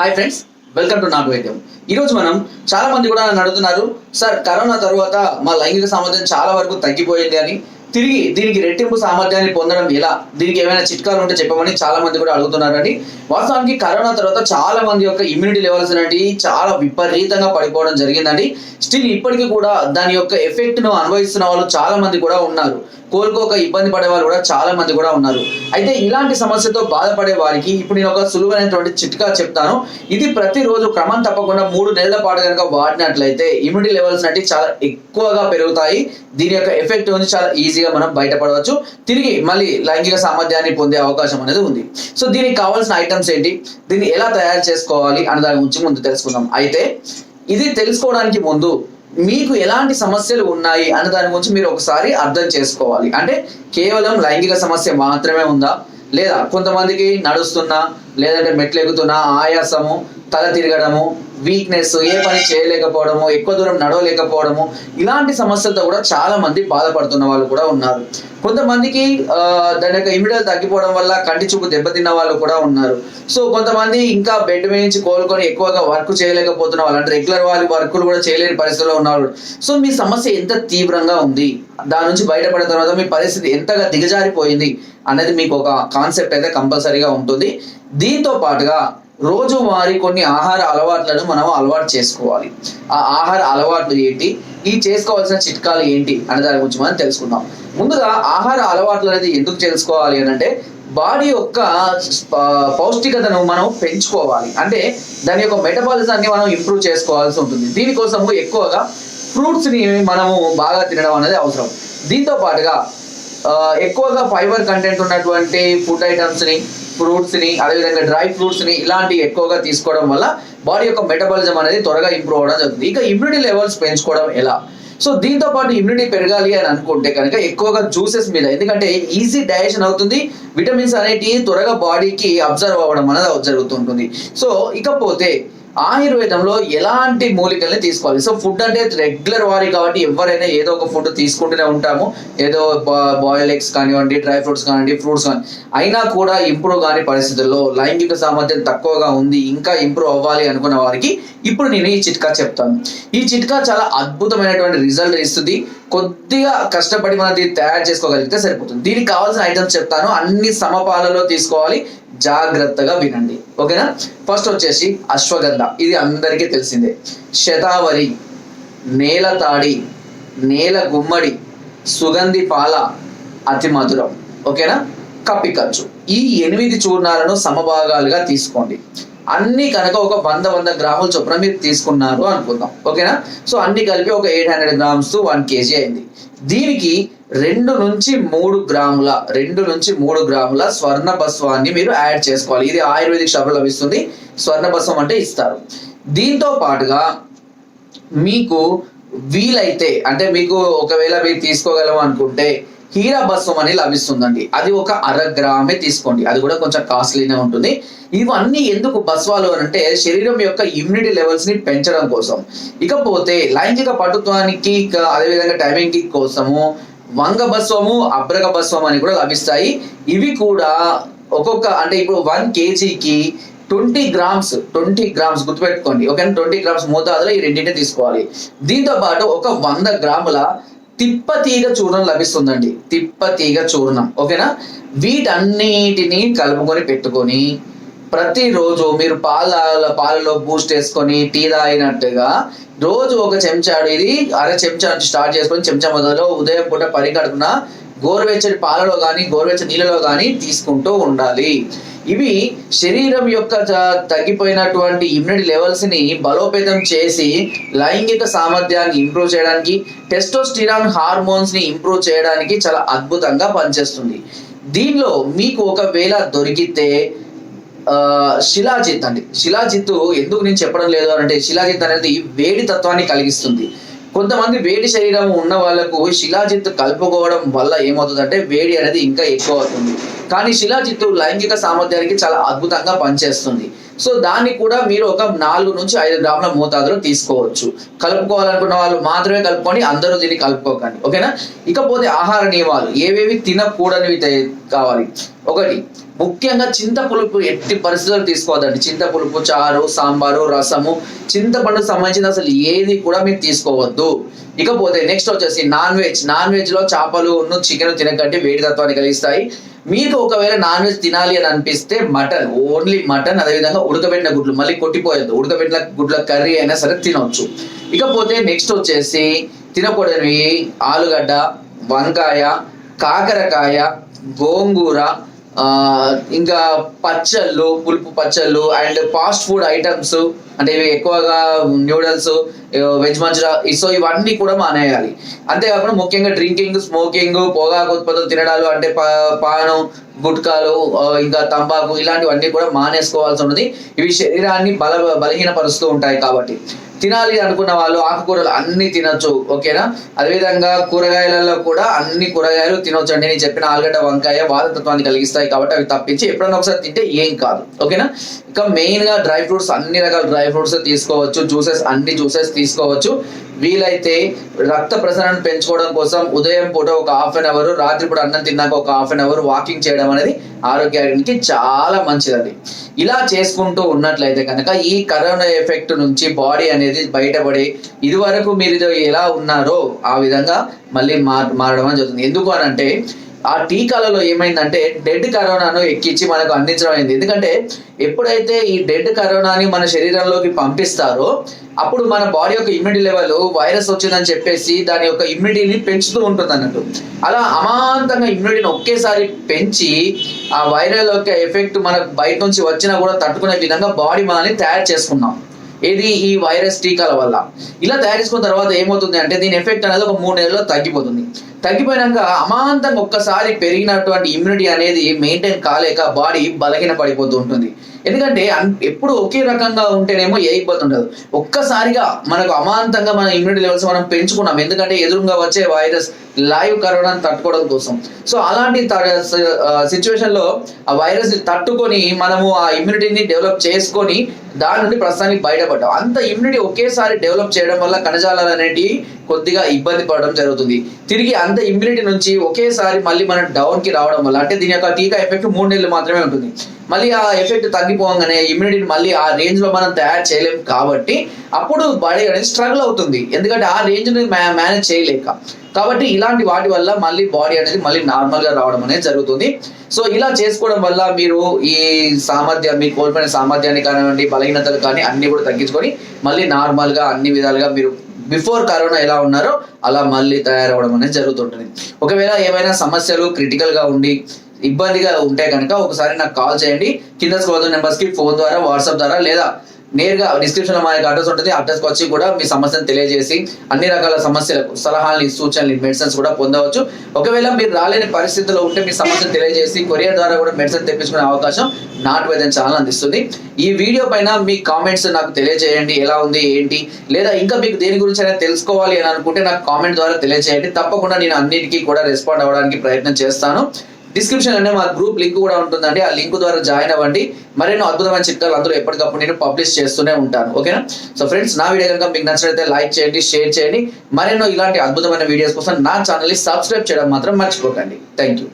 Hi friends welcome to నాటు వైద్యం ఈరోజు మనం చాలా మంది కూడా నన్ను అడుగుతున్నారు సార్ కరోనా తర్వాత మా లైంగిక సామర్థ్యం చాలా వరకు తగ్గిపోయింది అని. తిరిగి దీనికి రెట్టింపు సామర్థ్యాన్ని పొందడం ఎలా? దీనికి ఏమైనా చిట్కాలు ఉంటే చెప్పమని చాలా మంది కూడా అడుగుతున్నారండి వాస్తవానికి కరోనా తర్వాత చాలా మంది యొక్క ఇమ్యూనిటీ లెవెల్స్ అనేవి చాలా విపరీతంగా పడిపోవడం జరిగిందండి. స్టిల్ ఇప్పటికీ కూడా దాని యొక్క ఎఫెక్ట్ను అనుభవిస్తున్న వాళ్ళు చాలా మంది కూడా ఉన్నారు. కోలుకోక ఇబ్బంది పడే వాళ్ళు కూడా చాలా మంది కూడా ఉన్నారు. అయితే ఇలాంటి సమస్యతో బాధపడే వారికి ఇప్పుడు నేను ఒక సులువైనటువంటి చిట్కా చెప్తాను. ఇది ప్రతిరోజు క్రమం తప్పకుండా మూడు నెలల పాటు కనుక వాడినట్లయితే ఇమ్యూనిటీ లెవెల్స్ అంటే చాలా ఎక్కువగా పెరుగుతాయి. దీని యొక్క ఎఫెక్ట్ నుంచి చాలా ఈజీగా మనం బయటపడవచ్చు. తిరిగి మళ్ళీ లైంగిక సామర్థ్యాన్ని పొందే అవకాశం అనేది ఉంది. సో దీనికి కావాల్సిన ఐటమ్స్ ఏంటి? దీన్ని ఎలా తయారు చేసుకోవాలి అనే దాని గురించి ముందు తెలుసుకుందాం. అయితే ఇది తెలుసుకోవడానికి ముందు మీకు ఎలాంటి సమస్యలు ఉన్నాయి అన్న దాని గురించి మీరు ఒకసారి అర్థం చేసుకోవాలి. అంటే కేవలం లైంగిక సమస్య మాత్రమే ఉందా? లేదా కొంతమందికి నడుస్తున్నా లేదంటే మెట్లు ఎక్కుతున్నా ఆయాసము తల తిరగడము వీక్నెస్ ఏ పని చేయలేకపోవడము ఎక్కువ దూరం నడవలేకపోవడము ఇలాంటి సమస్యలతో కూడా చాలా మంది బాధపడుతున్న వాళ్ళు కూడా ఉన్నారు. కొంతమందికి దాని యొక్క ఇమ్యూనిటీ తగ్గిపోవడం వల్ల కంటి చూపు దెబ్బతిన్న వాళ్ళు కూడా ఉన్నారు. సో కొంతమంది ఇంకా బెడ్ మీద నుంచి కోలుకొని ఎక్కువగా వర్క్ చేయలేకపోతున్న వాళ్ళు అంటే రెగ్యులర్ వాళ్ళు వర్కులు కూడా చేయలేని పరిస్థితిలో ఉన్నారు సో మీ సమస్య ఎంత తీవ్రంగా ఉంది? దాని నుంచి బయటపడిన తర్వాత మీ పరిస్థితి ఎంతగా దిగజారిపోయింది? అనేది మీకు ఒక కాన్సెప్ట్ అయితే కంపల్సరీగా ఉంటుంది. దీంతో పాటుగా రోజువారి కొన్ని ఆహార అలవాట్లను మనం అలవాటు చేసుకోవాలి. ఆ ఆహార అలవాట్లు ఏంటి? ఈ చేసుకోవాల్సిన చిట్కాలు ఏంటి? అనే దాని గురించి మనం తెలుసుకుందాం. ముందుగా ఆహార అలవాట్లు అనేది ఎందుకు తెలుసుకోవాలి అని అంటే బాడీ యొక్క పౌష్టికతను మనం పెంచుకోవాలి. అంటే దాని యొక్క మెటబాలిజాన్ని మనం ఇంప్రూవ్ చేసుకోవాల్సి ఉంటుంది. దీనికోసము ఎక్కువగా ఫ్రూట్స్ని మనము బాగా తినడం అనేది అవసరం. దీంతో పాటుగా ఎక్కువగా ఫైబర్ కంటెంట్ ఉన్నటువంటి ఫుడ్ ఐటమ్స్ని ఫ్రూట్స్ని అదేవిధంగా డ్రై ఫ్రూట్స్ని ఇలాంటివి ఎక్కువగా తీసుకోవడం వల్ల బాడీ యొక్క మెటబాలిజం అనేది త్వరగా ఇంప్రూవ్ అవడం జరుగుతుంది. ఇక ఇమ్యూనిటీ లెవెల్స్ పెంచుకోవడం ఎలా? సో దీంతో పాటు ఇమ్యూనిటీ పెరగాలి అని అనుకుంటే కనుక ఎక్కువగా జ్యూసెస్ మీద ఎందుకంటే ఈజీ డైజెషన్ అవుతుంది విటమిన్స్ అనేటివి త్వరగా బాడీకి అబ్జర్వ్ అవ్వడం అనేది జరుగుతుంటుంది. సో ఇకపోతే ఆయుర్వేదంలో ఎలాంటి మూలికల్ని తీసుకోవాలి? సో ఫుడ్ అంటే రెగ్యులర్ వారి కాబట్టి ఎవరైనా ఏదో ఒక ఫుడ్ తీసుకుంటూనే ఉంటాము. ఏదో బాయిల్ ఎగ్స్ కానివ్వండి డ్రై ఫ్రూట్స్ కానివ్వండి ఫ్రూట్స్ కానీ అయినా కూడా ఇంప్రూవ్ కాని పరిస్థితుల్లో లైంగిక సామర్థ్యం తక్కువగా ఉంది ఇంకా ఇంప్రూవ్ అవ్వాలి అనుకున్న వారికి ఇప్పుడు నేను ఈ చిట్కా చెప్తాను. ఈ చిట్కా చాలా అద్భుతమైనటువంటి రిజల్ట్ ఇస్తుంది. కొద్దిగా కష్టపడి మనం దీన్ని తయారు చేసుకోగలిగితే సరిపోతుంది. దీనికి కావాల్సిన ఐటమ్స్ చెప్తాను. అన్ని సమపాలలో తీసుకోవాలి. జాగ్రత్తగా వినండి. ఓకేనా? ఫస్ట్ వచ్చేసి అశ్వగంధ. ఇది అందరికీ తెలిసిందే. శతావరి నేల తాడి నేల గుమ్మడి సుగంధి పాల అతి మధురం. ఓకేనా? కప్పికచ్చు ఈ ఎనిమిది చూర్ణాలను సమభాగాలుగా తీసుకోండి. అన్ని కనుక ఒక వంద వంద గ్రాముల చొప్పున మీరు తీసుకున్నారు అనుకుందాం. ఓకేనా? సో అన్ని కలిపి ఒక eight hundred grams one kg అయింది. దీనికి రెండు నుంచి మూడు గ్రాముల రెండు నుంచి మూడు గ్రాముల స్వర్ణ భస్వాన్ని మీరు యాడ్ చేసుకోవాలి. ఇది ఆయుర్వేదిక్ షాపులో లభిస్తుంది. స్వర్ణ భస్వం అంటే ఇస్తారు. దీంతో పాటుగా మీకు వీలైతే అంటే మీకు ఒకవేళ మీరు తీసుకోగలము అనుకుంటే హీరాభస్వం అని లభిస్తుందండి. అది ఒక అర గ్రామే తీసుకోండి. అది కూడా కొంచెం కాస్ట్లీనే ఉంటుంది. ఇవన్నీ ఎందుకు భస్వాలు అని అంటే శరీరం యొక్క ఇమ్యూనిటీ లెవెల్స్ని పెంచడం కోసం. ఇకపోతే లైంగిక పటుత్వానికి అదేవిధంగా టైమింగ్కి కోసము వంగ భస్వము అబ్రక భస్వం అని కూడా లభిస్తాయి. ఇవి కూడా ఒక్కొక్క అంటే ఇప్పుడు వన్ కేజీకి ట్వంటీ గ్రామ్స్ ట్వంటీ గ్రామ్స్ గుర్తుపెట్టుకోండి. ఓకేనా? ట్వంటీ గ్రామ్స్ మోతాదులో ఈ రెండింటిని తీసుకోవాలి. దీంతో పాటు ఒక వంద గ్రాముల తిప్పతీగ చూర్ణం లభిస్తుందండి. తిప్పతీగ చూర్ణం. ఓకేనా? వీటన్నిటిని కలుపుకొని పెట్టుకొని ప్రతిరోజు మీరు పాల పాలలో బూస్ట్ వేసుకొని టీ తాగినట్టుగా రోజు ఒక చెంచాడు ఇది అర చెంచా స్టార్ట్ చేసుకొని చెంచా మొదలు ఉదయం పూట పరిగడుపున గోరువెచ్చని పాలలో కానీ గోరువెచ్చని నీళ్ళలో కానీ తీసుకుంటూ ఉండాలి. ఇవి శరీరం యొక్క తగ్గిపోయినటువంటి ఇమ్యూనిటీ లెవెల్స్ని బలోపేతం చేసి లైంగిక సామర్థ్యాన్ని ఇంప్రూవ్ చేయడానికి టెస్టోస్టిరాన్ హార్మోన్స్ని ఇంప్రూవ్ చేయడానికి చాలా అద్భుతంగా పనిచేస్తుంది. దీనిలో మీకు ఒకవేళ దొరికితే శిలాజిత్ అండి. శిలాజిత్తు ఎందుకు నేను చెప్పడం లేదు అంటే శిలాజిత్ అనేది వేడి తత్వాన్ని కలిగిస్తుంది. కొంతమంది వేడి శరీరం ఉన్న వాళ్ళకు శిలాజిత్ కలుపుకోవడం వల్ల ఏమవుతుందంటే వేడి అనేది ఇంకా ఎక్కువ అవుతుంది. కానీ శిలాజిత్తు లైంగిక సామర్థ్యానికి చాలా అద్భుతంగా పనిచేస్తుంది. సో దాన్ని కూడా మీరు ఒక నాలుగు నుంచి ఐదు గ్రాముల మోతాదులో తీసుకోవచ్చు. కలుపుకోవాలనుకున్న వాళ్ళు మాత్రమే కలుపుకొని అందరూ దీన్ని కలుపుకోకండి. ఓకేనా? ఇకపోతే ఆహార నియమాలు. ఏవేవి తినకూడనివి కావాలి. ఒకటి ముఖ్యంగా చింతపులుపు ఎట్టి పరిస్థితుల్లో తీసుకోవద్దండి. చింతపులుపు చారు సాంబారు రసము చింతపండుకు సంబంధించిన అసలు ఏది కూడా మీరు తీసుకోవద్దు. ఇకపోతే నెక్స్ట్ వచ్చేసి నాన్ వెజ్ నాన్ వెజ్లో చేపలు చికెన్ తినకంటే వేడి తత్వాన్ని కలిగిస్తాయి. మీకు ఒకవేళ నాన్ వెజ్ తినాలి అని అనిపిస్తే మటన్ ఓన్లీ మటన్ అదేవిధంగా ఉడకబెట్టిన గుడ్లు మళ్ళీ కొట్టిపోయద్దు. ఉడకబెట్టిన గుడ్ల కర్రీ అయినా సరే తినవచ్చు ఇకపోతే నెక్స్ట్ వచ్చేసి తినకూడనివి ఆలుగడ్డ వంకాయ కాకరకాయ గోంగూర ఇంకా పచ్చళ్ళు పులుపు పచ్చళ్ళు అండ్ ఫాస్ట్ ఫుడ్ ఐటమ్స్ అంటే ఇవి ఎక్కువగా న్యూడల్స్ వెజ్ మంచూరియా సో ఇవన్నీ కూడా మానేయాలి. అంతేకాకుండా ముఖ్యంగా డ్రింకింగ్ స్మోకింగ్ పొగాకు ఉత్పత్తులు తినడాలు అంటే పా- గుట్కాలు ఇంకా తంబాకు ఇలాంటివన్నీ కూడా మానేసుకోవాల్సి ఉన్నది. ఇవి శరీరాన్ని బల బలహీనపరుస్తూ ఉంటాయి కాబట్టి. తినాలి అనుకున్న వాళ్ళు ఆకుకూరలు అన్ని తినొచ్చు ఓకేనా? అదేవిధంగా కూరగాయలలో కూడా అన్ని కూరగాయలు తినొచ్చు అండి. నేను చెప్పిన ఆలుగడ్డ వంకాయ వాతతత్వాన్ని కలిగిస్తాయి కాబట్టి అవి తప్పించి ఎప్పుడైనా ఒకసారి తింటే ఏం కాదు ఓకేనా? ఇంకా మెయిన్గా డ్రై ఫ్రూట్స్ అన్ని రకాల డ్రై ఫ్రూట్స్ తీసుకోవచ్చు. జ్యూసెస్ అన్ని జ్యూసెస్ తీసుకోవచ్చు. వీలైతే రక్త ప్రసరణ పెంచుకోవడం కోసం ఉదయం పూట ఒక హాఫ్ అన్ అవర్ రాత్రి పూట అన్నం తిన్నాక ఒక హాఫ్ అన్ అవర్ వాకింగ్ చేయడం అనేది ఆరోగ్యానికి చాలా మంచిదండి. ఇలా చేసుకుంటూ ఉన్నట్లయితే కనుక ఈ కరోనా ఎఫెక్ట్ నుంచి బాడీ అనేది బయటపడి ఇదివరకు మీరు ఎలా ఉన్నారో ఆ విధంగా మళ్ళీ మార్ మారడం అని జరుగుతుంది. ఎందుకు అని అంటే ఆ టీకాలలో ఏమైందంటే డెడ్ కరోనాను ఎక్కించి మనకు అందించడం అయింది. ఎందుకంటే ఎప్పుడైతే ఈ డెడ్ కరోనాని మన శరీరంలోకి పంపిస్తారో అప్పుడు మన బాడీ యొక్క ఇమ్యూనిటీ లెవెల్ వైరస్ వచ్చిందని చెప్పేసి దాని యొక్క ఇమ్యూనిటీని పెంచుతూ ఉంటుంది అన్నట్టు అలా అమాంతంగా ఇమ్యూనిటీని ఒకేసారి పెంచి ఆ వైరల్ యొక్క ఎఫెక్ట్ మనకు బయట నుంచి వచ్చినా కూడా తట్టుకునే విధంగా బాడీ మనల్ని తయారు చేసుకున్నాం. ఏది ఈ వైరస్ టీకాల వల్ల? ఇలా తయారు చేసుకున్న తర్వాత ఏమవుతుంది అంటే దీని ఎఫెక్ట్ అనేది ఒక మూడు నెలల్లో తగ్గిపోతుంది. తగ్గిపోయాక అమాంతంగా ఒక్కసారి పెరిగినటువంటి ఇమ్యూనిటీ అనేది మెయింటైన్ కాలేక బాడీ బలహీన పడిపోతూ ఉంటుంది. ఎందుకంటే ఎప్పుడు ఒకే రకంగా ఉంటేనేమో ఏ ఇబ్బంది ఉండదు. ఒక్కసారిగా మనకు అమాంతంగా మన ఇమ్యూనిటీ లెవెల్స్ మనం పెంచుకున్నాం. ఎందుకంటే ఎదురుగా వచ్చే వైరస్ లైవ్ కరోనా తట్టుకోవడం కోసం. సో అలాంటి సిచ్యువేషన్లో ఆ వైరస్ తట్టుకొని మనము ఆ ఇమ్యూనిటీని డెవలప్ చేసుకొని దాని నుండి ప్రస్తుతానికి బయటపడ్డాం. అంత ఇమ్యూనిటీ ఒకేసారి డెవలప్ చేయడం వల్ల కణజాలాలు అనేటివి కొద్దిగా ఇబ్బంది పడడం జరుగుతుంది. తిరిగి అంత ఇమ్యూనిటీ నుంచి ఒకేసారి మళ్ళీ మనం డౌన్కి రావడం వల్ల అంటే దీని యొక్క టీకా ఎఫెక్ట్ మూడు నెలలు మాత్రమే ఉంటుంది. మళ్ళీ ఆ ఎఫెక్ట్ తగ్గిపోగానే ఇమ్యూనిటీని మళ్ళీ ఆ రేంజ్లో మనం తయారు చేయలేం కాబట్టి అప్పుడు బాడీ అనేది స్ట్రగుల్ అవుతుంది. ఎందుకంటే ఆ రేంజ్ని మేనేజ్ చేయలేక. కాబట్టి ఇలాంటి వాటి వల్ల మళ్ళీ బాడీ అనేది మళ్ళీ నార్మల్గా రావడం అనేది జరుగుతుంది. సో ఇలా చేసుకోవడం వల్ల మీరు ఈ సామర్థ్యం మీ కోల్పోయిన సామర్థ్యాన్ని కానివ్వండి బలహీనతలు కానీ అన్ని కూడా తగ్గించుకొని మళ్ళీ నార్మల్గా అన్ని విధాలుగా మీరు బిఫోర్ కరోనా ఎలా ఉన్నారో అలా మళ్ళీ తయారవడం అనేది జరుగుతుంటుంది. ఒకవేళ ఏమైనా సమస్యలు క్రిటికల్గా ఉండి ఇబ్బందిగా ఉంటే కనుక ఒకసారి నాకు కాల్ చేయండి. కింద స్కోర్ నెంబర్స్కి ఫోన్ ద్వారా వాట్సాప్ ద్వారా లేదా నేరుగా డిస్క్రిప్షన్లో మా యొక్క అడ్రస్ ఉంటుంది అడ్రస్కి వచ్చి కూడా మీ సమస్యను తెలియజేసి అన్ని రకాల సమస్యలకు సలహాలు సూచనలు మెడిసిన్స్ కూడా పొందవచ్చు. ఒకవేళ మీరు రాలేని పరిస్థితిలో ఉంటే మీ సమస్యను తెలియజేసి కొరియర్ ద్వారా కూడా మెడిసిన్ తెప్పించుకునే అవకాశం నాట్ వైద్యం ఛానల్ అందిస్తుంది. ఈ వీడియో పైన మీ కామెంట్స్ నాకు తెలియజేయండి. ఎలా ఉంది? ఏంటి? లేదా ఇంకా మీకు దేని గురించి అయినా తెలుసుకోవాలి అని అనుకుంటే నాకు కామెంట్ ద్వారా తెలియజేయండి. తప్పకుండా నేను అన్నిటికీ కూడా రెస్పాండ్ అవ్వడానికి ప్రయత్నం చేస్తాను. డిస్క్రిప్షన్ అనే మా గ్రూప్ లింక్ కూడా ఉంటుందండి. ఆ లింక్ ద్వారా జాయిన్ అవ్వండి. మరెన్నో అద్భుతమైన చిట్కాలు అందరూ ఎప్పటికప్పుడు నేను పబ్లిష్ చేస్తూనే ఉంటాను. ఓకేనా సో ఫ్రెండ్స్ నా వీడియో కనుక మీకు నచ్చినట్లయితే లైక్ చేయండి షేర్ చేయండి. మరెన్నో ఇలాంటి అద్భుతమైన వీడియోస్ కోసం నా ఛానల్ని సబ్స్క్రైబ్ చేయడం మాత్రం మర్చిపోకండి. Thank you